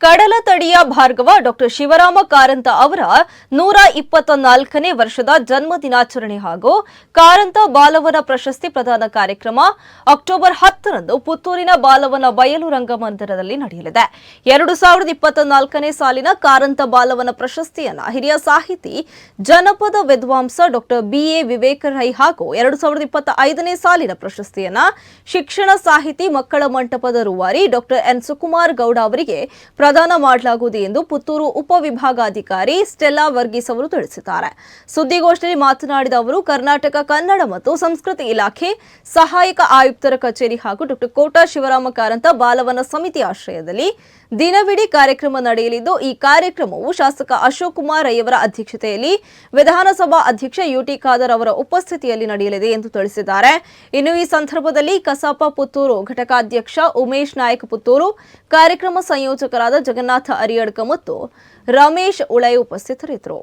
ಕಡಲತಡಿಯ Bhargava doctor Shivarama Karanth ಅವರ ನೂರ ಇಪ್ಪತ್ತ ನಾಲ್ಕನೇ ವರ್ಷದ ಜನ್ಮ ದಿನಾಚರಣೆ ಹಾಗೂ ಕಾರಂತ ಬಾಲವನ ಪ್ರಶಸ್ತಿ ಪ್ರದಾನ ಕಾರ್ಯಕ್ರಮ ಅಕ್ಟೋಬರ್ ಹತ್ತರಂದು ಪುತ್ತೂರಿನ ಬಾಲವನ ಬಯಲು ರಂಗಮಂದಿರದಲ್ಲಿ ನಡೆಯಲಿದೆ. ಎರಡು ಸಾವಿರದ ಇಪ್ಪತ್ತ ನಾಲ್ಕನೇ ಸಾಲಿನ ಕಾರಂತ ಬಾಲವನ ಪ್ರಶಸ್ತಿಯನ್ನ ಹಿರಿಯ ಸಾಹಿತಿ ಜನಪದ ವಿದ್ವಾಂಸ ಡಾಕ್ಟರ್ ಬಿಎ ವಿವೇಕ ರೈ ಹಾಗೂ ಎರಡು ಸಾವಿರದ ಇಪ್ಪತ್ತ ಐದನೇ ಸಾಲಿನ ಪ್ರಶಸ್ತಿಯನ್ನ ಶಿಕ್ಷಣ ಸಾಹಿತಿ ಮಕ್ಕಳ ಮಂಟಪದ ರೂವಾರಿ ಡಾಕ್ಟರ್ ಎನ್ ಸುಕುಮಾರ್ ಗೌಡ ಅವರಿಗೆ ಪ್ರದಾನ ಮಾಡಲಾಗುವುದು ಎಂದು ಪುತ್ತೂರು ಉಪವಿಭಾಗಾಧಿಕಾರಿ ಸ್ಟೆಲ್ಲಾ ವರ್ಗೀಸ್ ಅವರು ತಿಳಿಸಿದ್ದಾರೆ. ಸುದ್ದಿಗೋಷ್ಠಿಯಲ್ಲಿ ಮಾತನಾಡಿದ ಅವರು, ಕರ್ನಾಟಕ, ಕನ್ನಡ ಮತ್ತು ಸಂಸ್ಕೃತಿ ಇಲಾಖೆ, ಸಹಾಯಕ ಆಯುಕ್ತರ ಕಚೇರಿ ಹಾಗೂ ಡಾಕ್ಟರ್ ಕೋಟಾ ಶಿವರಾಮ ಕಾರಂತ ಬಾಲವನ ಸಮಿತಿ ಆಶ್ರಯದಲ್ಲಿ ದಿನವಿಡೀ ಕಾರ್ಯಕ್ರಮ ನಡೆಯಲಿದ್ದು, ಈ ಕಾರ್ಯಕ್ರಮವು ಶಾಸಕ ಅಶೋಕ್ ಕುಮಾರ್ ರೈಯವರ ಅಧ್ಯಕ್ಷತೆಯಲ್ಲಿ ವಿಧಾನಸಭಾ ಅಧ್ಯಕ್ಷ ಯುಟಿ ಖಾದರ್ ಅವರ ಉಪಸ್ಥಿತಿಯಲ್ಲಿ ನಡೆಯಲಿದೆ ಎಂದು ತಿಳಿಸಿದ್ದಾರೆ. ಇನ್ನು ಈ ಸಂದರ್ಭದಲ್ಲಿ ಕಸಾಪ ಪುತ್ತೂರು ಘಟಕಾಧ್ಯಕ್ಷ ಉಮೇಶ್ ನಾಯಕ್ ಪುತ್ತೂರು ಕಾರ್ಯಕ್ರಮ ಸಂಯೋಜಕರಾದ ಜಗನ್ನಾಥ ಅರಿಯಡ್ಕ ಮತ್ತು ರಮೇಶ್ ಉಳೆ ಉಪಸ್ಥಿತರಿದ್ದರು.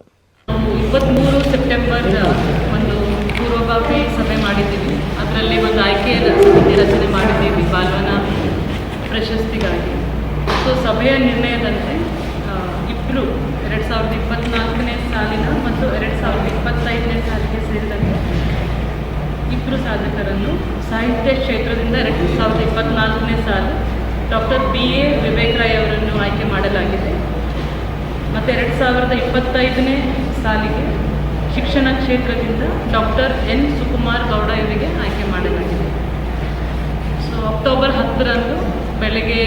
ಇಪ್ಪತ್ತ್ಮೂರು ಸೆಪ್ಟೆಂಬರ್ ಒಂದು ಪೂರ್ವಭಾವಿ ಸಭೆ ಮಾಡಿದ್ದೀವಿ. ಅದರಲ್ಲಿ ಒಂದು ಆಯ್ಕೆಯ ಸಮಿತಿ ರಚನೆ ಮಾಡಿದ್ದೀವಿ ಬಾಲ್ವನ ಪ್ರಶಸ್ತಿಗಾಗಿ. ಸೊ ಸಭೆಯ ನಿರ್ಣಯದಂತೆ ಇಬ್ಬರು ಎರಡು ಸಾವಿರದ ಇಪ್ಪತ್ತ್ನಾಲ್ಕನೇ ಸಾಲಿನ ಮತ್ತು ಎರಡು ಸಾವಿರದ ಇಪ್ಪತ್ತೈದನೇ ಸಾಲಿಗೆ ಸೇರಿದಂತೆ ಇಬ್ಬರು ಸಾಧಕರನ್ನು ಸಾಹಿತ್ಯ ಕ್ಷೇತ್ರದಿಂದ ಎರಡು ಸಾವಿರದ ಇಪ್ಪತ್ತ್ನಾಲ್ಕನೇ ಸಾಲು ಡಾಕ್ಟರ್ ಬಿ ಎ ವಿವೇಕ್ ಆಯ್ಕೆ ಮಾಡಲಾಗಿದೆ. ಮತ್ತು ಎರಡು ಸಾವಿರದ ಇಪ್ಪತ್ತೈದನೇ ಸಾಲಿಗೆ ಶಿಕ್ಷಣ ಕ್ಷೇತ್ರದಿಂದ ಡಾಕ್ಟರ್ ಎನ್ ಸುಕುಮಾರ್ ಗೌಡ ಇವರಿಗೆ ಆಯ್ಕೆ ಮಾಡಲಾಗಿದೆ. ಸೊ ಅಕ್ಟೋಬರ್ ಹತ್ತರಂದು ಬೆಳಗ್ಗೆ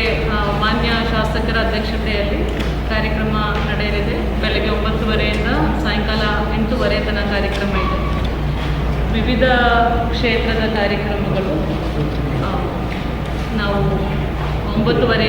ಮಾನ್ಯ ಶಾಸಕರ ಅಧ್ಯಕ್ಷತೆಯಲ್ಲಿ ಕಾರ್ಯಕ್ರಮ ನಡೆಯಲಿದೆ. ಬೆಳಗ್ಗೆ ಒಂಬತ್ತುವರೆಯಿಂದ ಸಾಯಂಕಾಲ ಎಂಟೂವರೆ ತನಕ ಕಾರ್ಯಕ್ರಮ ಇದೆ. ವಿವಿಧ ಕ್ಷೇತ್ರದ ಕಾರ್ಯಕ್ರಮಗಳು ನಾವು ಒಂಬತ್ತುವರೆ